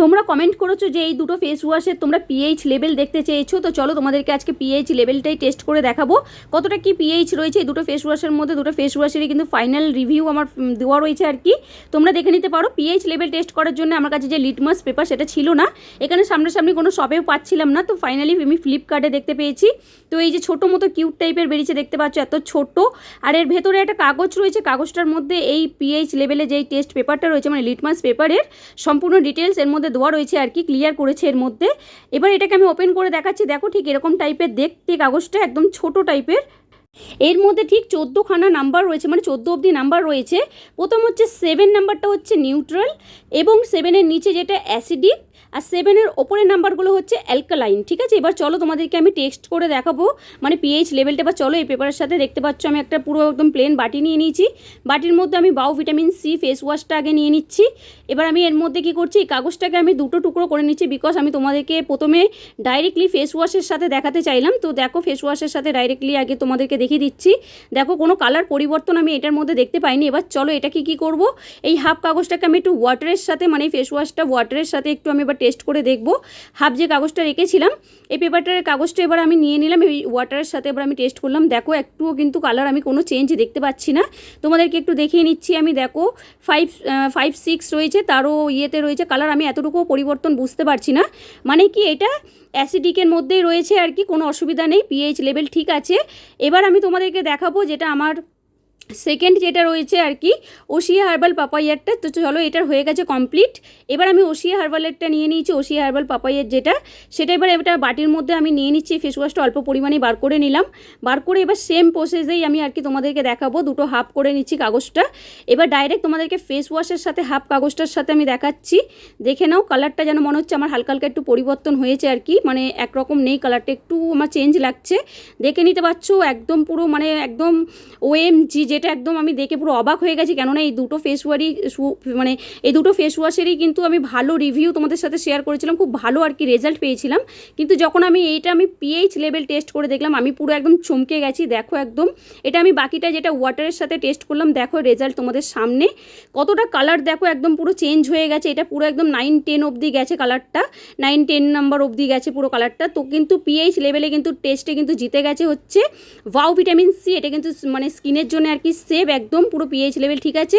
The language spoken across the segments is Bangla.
তোমরা কমেন্ট করেছ যে এই দুটো ফেস ওয়াশের তোমরা পিএইচ লেভেল দেখতে চেয়েছো, তো চলো তোমাদেরকে আজকে পিএইচ লেভেলটাই টেস্ট করে দেখাবো। কতটা কি পিএইচ রয়েছে এই দুটো ফেস ওয়াশের মধ্যে? দুটো ফেস ওয়াশেরই কিন্তু ফাইনাল রিভিউ আমার দেওয়া রয়েছে আর কি। তোমরা দেখে নিতে পারো পিএইচ লেভেল টেস্ট করার জন্য আমার কাছে যে লিটমাস পেপার সেটা ছিল না। এখানে সামনাসামনি কোনো শপেও পাচ্ছিলাম না, তো ফাইনালি আমি ফ্লিপকার্টে দেখতে পেয়েছি। তো এই যে ছোটো মতো কিউট টাইপের বেরিয়েছে, দেখতে পাচ্ছ এত ছোট। আর এর ভেতরে একটা কাগজ রয়েছে, কাগজটার মধ্যে এই পিএইচ লেভেলে যেই টেস্ট পেপারটা রয়েছে মানে লিটমাস পেপারের সম্পূর্ণ ডিটেলস এর মধ্যে দেওয়া রয়েছে আর কি ক্লিয়ার করেছে এর মধ্যে। এবার এটাকে আমি ওপেন করে দেখাচ্ছি। দেখো ঠিক এরকম টাইপের দেখতে কাগজটা একদম ছোট টাইপের এর মধ্যে ঠিক চোদ্দোখানা নাম্বার রয়েছে মানে চোদ্দ অবধি নাম্বার রয়েছে। প্রথম হচ্ছে সেভেন নাম্বারটা হচ্ছে নিউট্রাল এবং সেভেনের নিচে যেটা অ্যাসিডিক আর সেভেনের ওপরের নাম্বারগুলো হচ্ছে অ্যালকালাইন ঠিক আছে? এবার চলো তোমাদেরকে আমি টেক্সট করে দেখাবো মানে পিএইচ লেভেলটা বা চলো এই পেপারের সাথে দেখতে পাচ্ছ, আমি একটা পুরো একদম প্লেন বাটি নিয়ে নিয়েছি। বাটির মধ্যে আমি বাউ ভিটামিন সি ফেস ওয়াশটা আগে নিয়ে নিচ্ছি। এবার আমি এর মধ্যে কি করছি, এই কাগজটাকে আমি দুটো টুকরো করে নিচ্ছি বিকজ আমি তোমাদেরকে প্রথমে ডাইরেক্টলি ফেস ওয়াশের সাথে দেখাতে চাইলাম। তো দেখো ফেস ওয়াশের সাথে ডাইরেক্টলি আগে তোমাদেরকে দেখিয়ে দিচ্ছি। দেখো, কোনো কালার পরিবর্তন আমি এটার মধ্যে দেখতে পাইনি। এবার চলো এটা কি কি করব? এই হাফ কাগজটাকে আমি একটু ওয়াটারের সাথে মানে ফেস ওয়াশটা ওয়াটারের সাথে একটু আমি এবার টেস্ট করে দেখব। হাফ যে কাগজটা রেখেছিলাম, এই পেপারটার কাগজটা এবার আমি নিয়ে নিলাম। এই ওয়াটারের সাথে এবার আমি টেস্ট করলাম। দেখো, একটুও কিন্তু কালার আমি কোনো চেঞ্জ দেখতে পাচ্ছি না। তোমাদেরকে একটু দেখিয়ে নিচ্ছি আমি, দেখো ফাইভ ফাইভ সিক্স রয়েছে, তারও ইয়েতে রয়েছে কালার আমি এতটুকুও পরিবর্তন বুঝতে পারছি না। মানে কি, এটা অ্যাসিডিকের মধ্যেই রয়েছে আর কি, কোনো অসুবিধা নেই। পিএইচ লেভেল ঠিক আছে। এবার আমি তোমাদেরকে দেখাবো যেটা আমার সেকেন্ড যেটা রয়েছে আর কি, ওশিয়া হার্বাল পাপাইয়ারটা। তো চলো, এটার হয়ে গেছে কমপ্লিট। এবার আমি ওশিয়া হার্বালেরটা নিয়ে নিয়েছি, ওশিয়া হার্বাল পাপাইয়ার যেটা। সেটা এবার এটা বাটির মধ্যে আমি নিয়ে নিচ্ছি, ফেস ওয়াশটা অল্প পরিমাণে বার করে নিলাম। বার করে এবার সেম প্রসেসেই আমি আর কি তোমাদেরকে দেখাবো, দুটো হাফ করে নিচ্ছি কাগজটা। এবার ডাইরেক্ট তোমাদেরকে ফেস ওয়াশের সাথে হাফ কাগজটার সাথে আমি দেখাচ্ছি। দেখে নাও কালারটা যেন মনে হচ্ছে আমার হালকা হালকা একটু পরিবর্তন হয়েছে আর কি। মানে একরকম নেই কালারটা একটু আমার চেঞ্জ লাগছে। দেখে নিতে পারছ, একদম পুরো মানে একদম ওএমজি যেটা একদম আমি দেখে পুরো অবাক হয়ে গেছি। কেননা এই দুটো ফেস ওয়ারই মানে এই দুটো ফেস ওয়াশেরই কিন্তু আমি ভালো রিভিউ তোমাদের সাথে শেয়ার করেছিলাম, খুব ভালো আর কি রেজাল্ট পেয়েছিলাম। কিন্তু যখন আমি এইটা আমি পিএইচ লেভেল টেস্ট করে দেখলাম, আমি পুরো একদম চমকে গেছি, দেখো একদম। এটা আমি বাকিটা যেটা ওয়াটারের সাথে টেস্ট করলাম, দেখো রেজাল্ট তোমাদের সামনে। কতটা কালার দেখো একদম পুরো চেঞ্জ হয়ে গেছে, এটা পুরো একদম নাইন টেন অবধি গেছে কালারটা নাইন টেন নাম্বার অবধি গেছে পুরো কালারটা তো কিন্তু পিএইচ লেভেলে কিন্তু টেস্টে কিন্তু জিতে গেছে হচ্ছে। ভাউ ভিটামিন সি এটা কিন্তু মানে স্কিনের জন্য আর কি সেভ একদম পুরো পিএইচ লেভেল ঠিক আছে?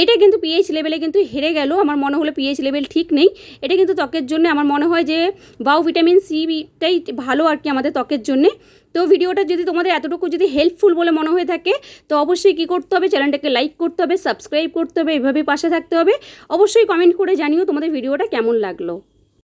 এটা কিন্তু পিএইচ লেভেলে কিন্তু হেরে গেল, আমার মনে হলো পিএইচ লেভেল ঠিক নেই। এটা কিন্তু ত্বকের জন্য আমার মনে হয় যে বাউ ভিটামিন সিটাই ভালো আর কি আমাদের ত্বকের জন্যে। তো ভিডিওটা যদি তোমাদের এতটুকু যদি হেল্পফুল বলে মনে হয়ে থাকে, তো অবশ্যই কী করতে হবে? চ্যানেলটাকে লাইক করতে হবে সাবস্ক্রাইব করতে হবে এভাবে পাশে থাকতে হবে। অবশ্যই কমেন্ট করে জানিও তোমাদের ভিডিওটা কেমন লাগল।